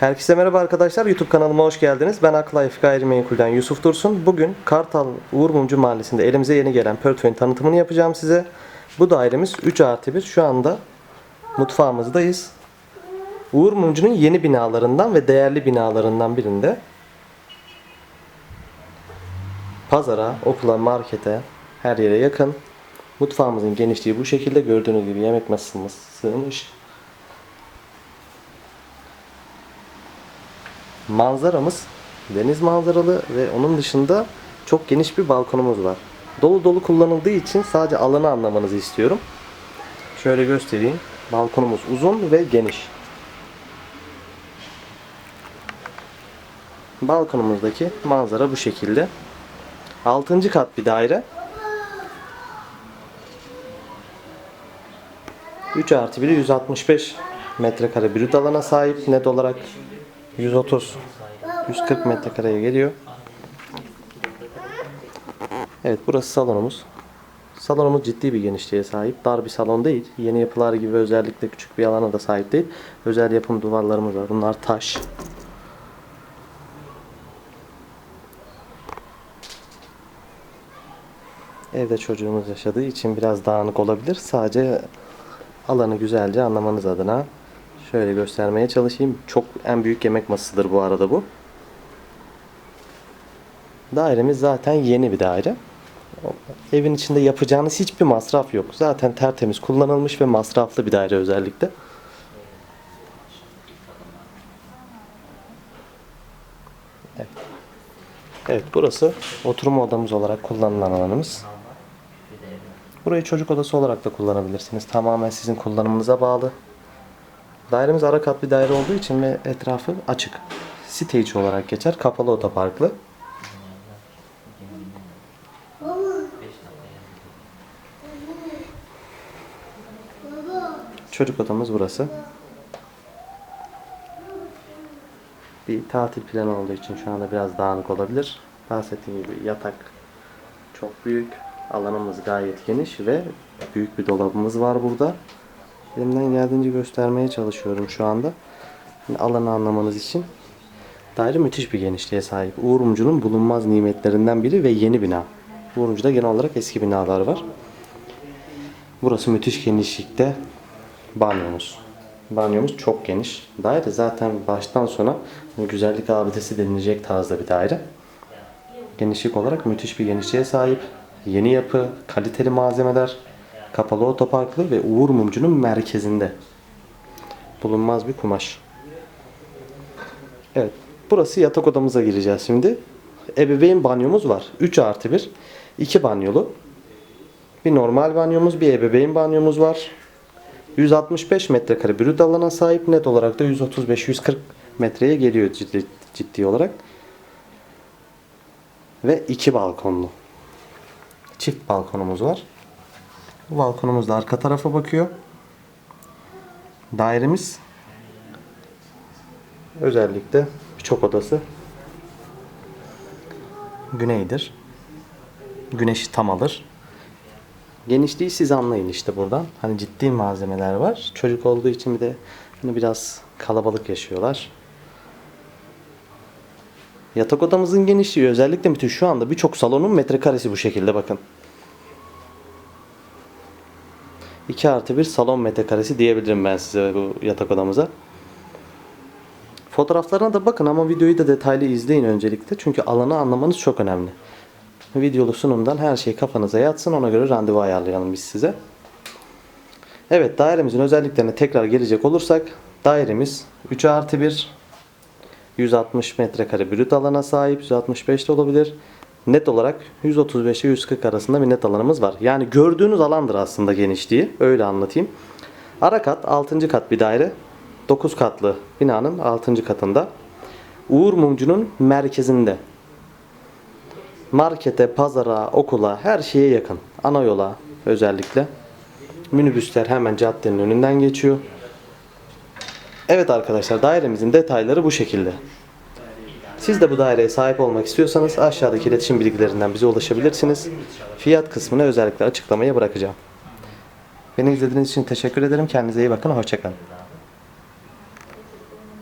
Herkese merhaba arkadaşlar. YouTube kanalıma hoş geldiniz. Ben Aklife Gayrimenkul'den Yusuf Dursun. Bugün Kartal Uğur Mumcu Mahallesi'nde elimize yeni gelen portföyün tanıtımını yapacağım size. Bu dairemiz 3 artı 1. Şu anda mutfağımızdayız. Uğur Mumcu'nun yeni binalarından ve değerli binalarından birinde. Pazara, okula, markete, her yere yakın. Mutfağımızın genişliği bu şekilde. Gördüğünüz gibi yemek masamız sığmış. Manzaramız deniz manzaralı ve onun dışında çok geniş bir balkonumuz var. Dolu dolu kullanıldığı için sadece alanı anlamanızı istiyorum. Şöyle göstereyim. Balkonumuz uzun ve geniş. Balkonumuzdaki manzara bu şekilde. 6. kat bir daire. 3 artı 1'i 165 metrekare brüt alana sahip net olarak 130 140 metrekareye geliyor. Evet burası salonumuz. Salonumuz ciddi bir genişliğe sahip. Dar bir salon değil. Yeni yapılar gibi özellikle küçük bir alana da sahip değil. Özel yapım duvarlarımız var. Bunlar taş. Evde çocuğumuz yaşadığı için biraz dağınık olabilir. Sadece alanı güzelce anlamanız adına şöyle göstermeye çalışayım. Çok en büyük yemek masasıdır bu arada bu. Dairemiz zaten yeni bir daire. Evin içinde yapacağınız hiçbir masraf yok. Zaten tertemiz kullanılmış ve masraflı bir daire özellikle. Evet. Evet burası oturma odamız olarak kullanılan alanımız. Burayı çocuk odası olarak da kullanabilirsiniz. Tamamen sizin kullanımınıza bağlı. Dairemiz ara kat bir daire olduğu için ve etrafı açık. Site içi olarak geçer. Kapalı otoparklı. Çocuk odamız burası. Bir tatil planı olduğu için şu anda biraz dağınık olabilir. Bahsettiğim gibi yatak çok büyük. Alanımız gayet geniş ve büyük bir dolabımız var burada. Elimden geldiğince göstermeye çalışıyorum şu anda. Yani alanı anlamanız için. Daire müthiş bir genişliğe sahip. Uğur Mumcu'nun bulunmaz nimetlerinden biri ve yeni bina. Uğur Mumcu'da genel olarak eski binalar var. Burası müthiş genişlikte banyomuz. Banyomuz çok geniş. Daire zaten baştan sona güzellik abidesi denilecek tarzda bir daire. Genişlik olarak müthiş bir genişliğe sahip. Yeni yapı, kaliteli malzemeler, kapalı otoparklı ve Uğur Mumcu'nun merkezinde. Bulunmaz bir kumaş. Evet. Burası yatak odamıza gireceğiz şimdi. Ebeveyn banyomuz var. 3 artı 1. 2 banyolu. Bir normal banyomuz, bir ebeveyn banyomuz var. 165 metrekare brüt alana sahip. Net olarak da 135-140 metreye geliyor ciddi, ciddi olarak. Ve iki balkonlu. Çift balkonumuz var. Bu balkonumuz da arka tarafa bakıyor. Dairemiz özellikle birçok odası güneydir. Güneşi tam alır. Genişliği siz anlayın işte buradan. Hani ciddi malzemeler var. Çocuk olduğu için bir de hani biraz kalabalık yaşıyorlar. Yatak odamızın genişliği özellikle bütün şu anda birçok salonun metrekaresi bu şekilde bakın. 2 artı 1 salon metrekaresi diyebilirim ben size bu yatak odamıza. Fotoğraflarına da bakın ama videoyu da detaylı izleyin öncelikle. Çünkü alanı anlamanız çok önemli. Videolu sunumdan her şey kafanıza yatsın ona göre randevu ayarlayalım biz size. Evet dairemizin özelliklerine tekrar gelecek olursak dairemiz 3 artı 1 160 metrekare brüt alana sahip 165 de olabilir. Net olarak 135 ile 140 arasında bir net alanımız var. Yani gördüğünüz alandır aslında genişliği. Öyle anlatayım. Ara kat 6. kat bir daire. 9 katlı binanın 6. katında. Uğur Mumcu'nun merkezinde. Markete, pazara, okula her şeye yakın. Ana yola özellikle. Minibüsler hemen caddenin önünden geçiyor. Evet arkadaşlar dairemizin detayları bu şekilde. Siz de bu daireye sahip olmak istiyorsanız aşağıdaki iletişim bilgilerinden bize ulaşabilirsiniz. Fiyat kısmını özellikle açıklamaya bırakacağım. Beni izlediğiniz için teşekkür ederim. Kendinize iyi bakın. Hoşçakalın.